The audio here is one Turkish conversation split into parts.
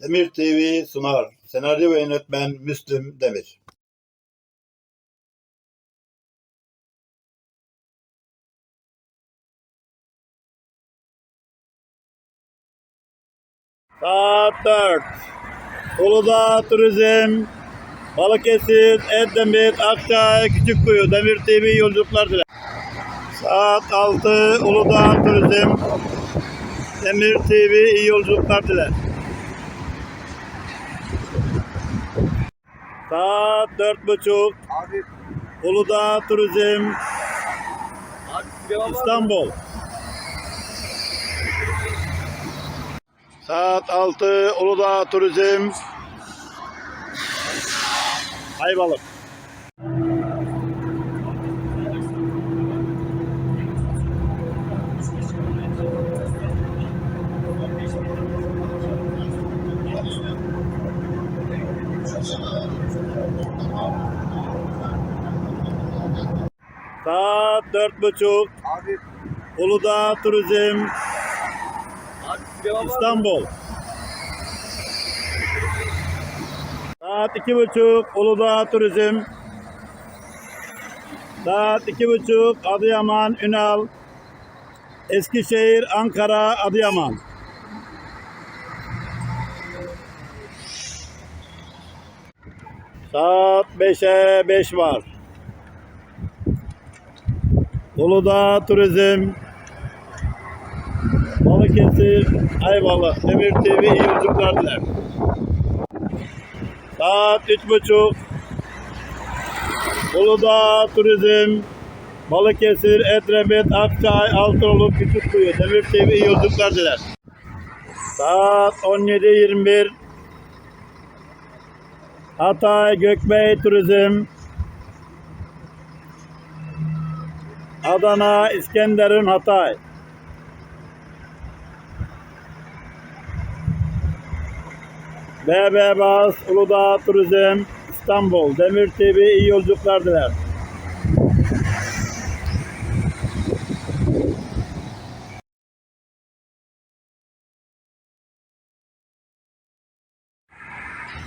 Demir TV sunar. Senaryo ve yönetmen Müslüm Demir. Saat 4. Uludağ Turizm, Balıkesir, Edremit, Akçay, Küçükkuyu, Demir TV yolculuklar diler. Saat 6. Uludağ Turizm, Demir TV iyi yolculuklar diler. Saat dört buçuk. Abi, Uludağ Turizm abi. İstanbul. Saat 6 Uludağ Turizm Ayvalık. Saat dört buçuk Abi, Uludağ Turizm abi. İstanbul. Saat iki buçuk Uludağ Turizm. Saat iki buçuk Adıyaman, Ünal. Eskişehir, Ankara, Adıyaman. Saat 5'e 5 var. Uludağ Turizm, Balıkesir, Ayvalık, Demir TV iyi yolculuklar diler. Saat üç buçuk. Uludağ Turizm, Balıkesir, Edremit, Akçay, Altınoluk, Küçükkuyu, Demir TV iyi yolculuklar diler. Saat 17.21. Hatay, Gökbey Turizm, Adana, İskenderun, Hatay. BB Bas, Uludağ Turizm, İstanbul, Demir TV iyi yolculuklar diler.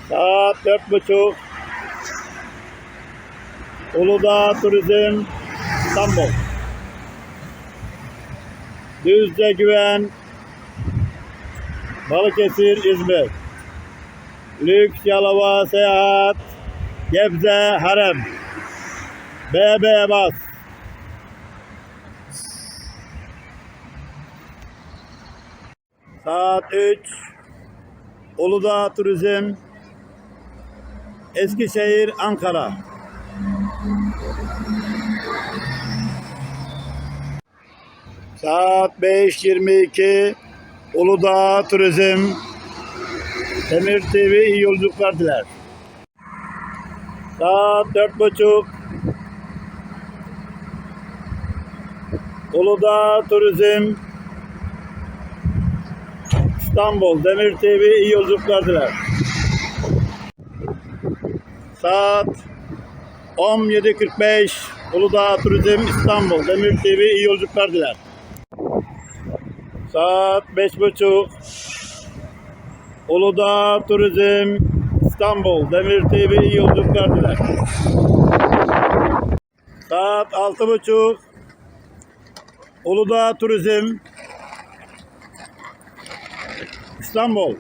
Saat dört buçuk. Uludağ Turizm, İstanbul. Düzce Güven, Balıkesir, İzmir. Lüks Yalova Seyahat Gebze Harem BB Bas Saat 3 Uludağ Turizm Eskişehir Ankara Saat 5.22 Uludağ Turizm Demir TV iyi yolculuklar diler. Saat dört buçuk. Uludağ Turizm İstanbul Demir TV iyi yolculuklar diler. Saat 17.45 Uludağ Turizm İstanbul Demir TV iyi yolculuklar diler. Saat beş buçuk Uludağ Turizm İstanbul Demir TV iyi yolculuklar diler. Saat altı buçuk Uludağ Turizm İstanbul.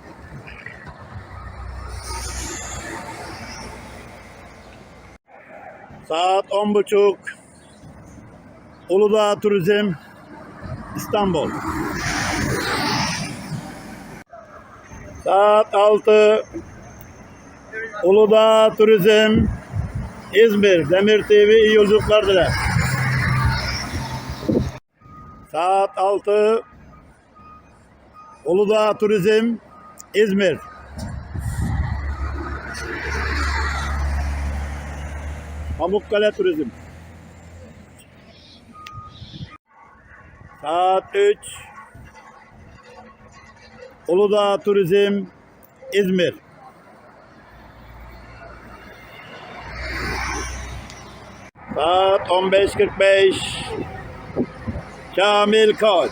Saat on buçuk. Uludağ Turizm İstanbul. Saat 6 Uludağ Turizm İzmir. Demir TV iyi yolculuklar diler. Saat 6 Uludağ Turizm İzmir Pamukkale Turizm Saat 3 Uludağ Turizm İzmir. Saat 15.45 Kamil Koç.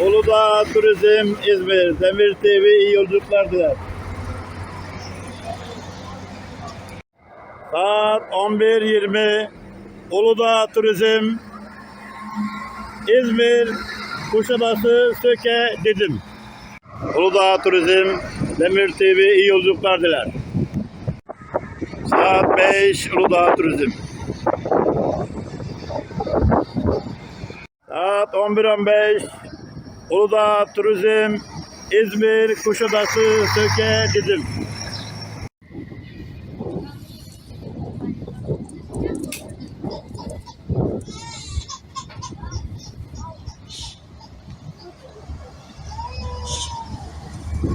Uludağ Turizm İzmir. Demir TV iyi yolculuklar diler. Saat 11.20 Uludağ Turizm İzmir Kuşadası Söke Didim. Uludağ Turizm Demir TV iyi yolculuklar diler. Saat 5 Uludağ Turizm. Saat 11.15 Uludağ Turizm İzmir Kuşadası Söke Didim. Saat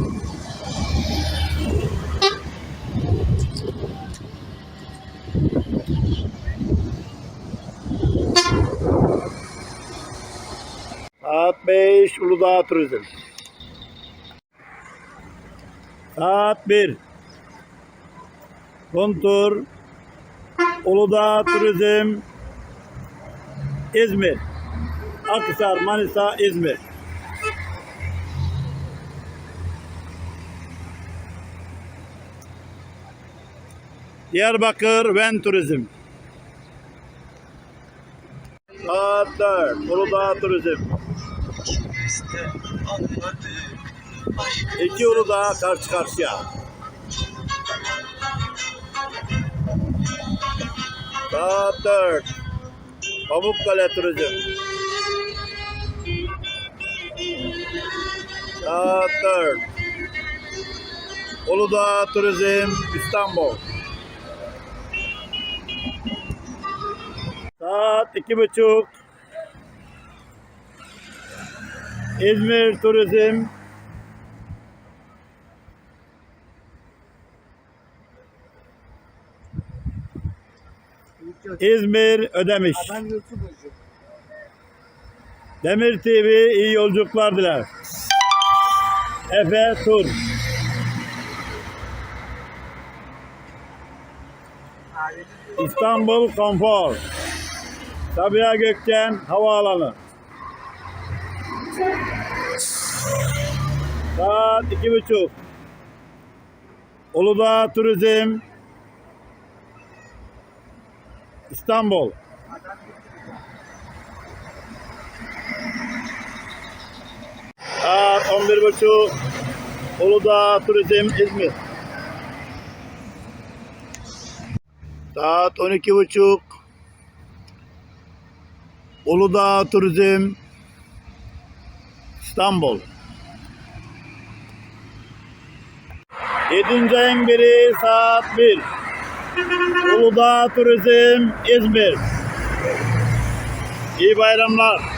5 Uludağ Turizm. Saat 1 Kontur Uludağ Turizm İzmir Akhisar, Manisa, İzmir. Diyarbakır Ven Turizm. Saat 4 Uludağ Turizm. İki Uludağ karşı karşıya. Saat 4 Pamukkale Turizm. Saat 4 Uludağ Turizm İstanbul. Saat iki buçuk. İzmir Turizm. İzmir Ödemiş. Demir TV iyi yolculuklar diler. Efe Tur. İstanbul Konfor. Sabiha Gökçen Havaalanı. Saat iki buçuk. Uludağ Turizm. İstanbul. Saat on bir buçuk. Uludağ Turizm İzmir. Saat on iki buçuk. Uludağ Turizm İstanbul. 7. ayın biri saat 1. Uludağ Turizm İzmir. İyi bayramlar.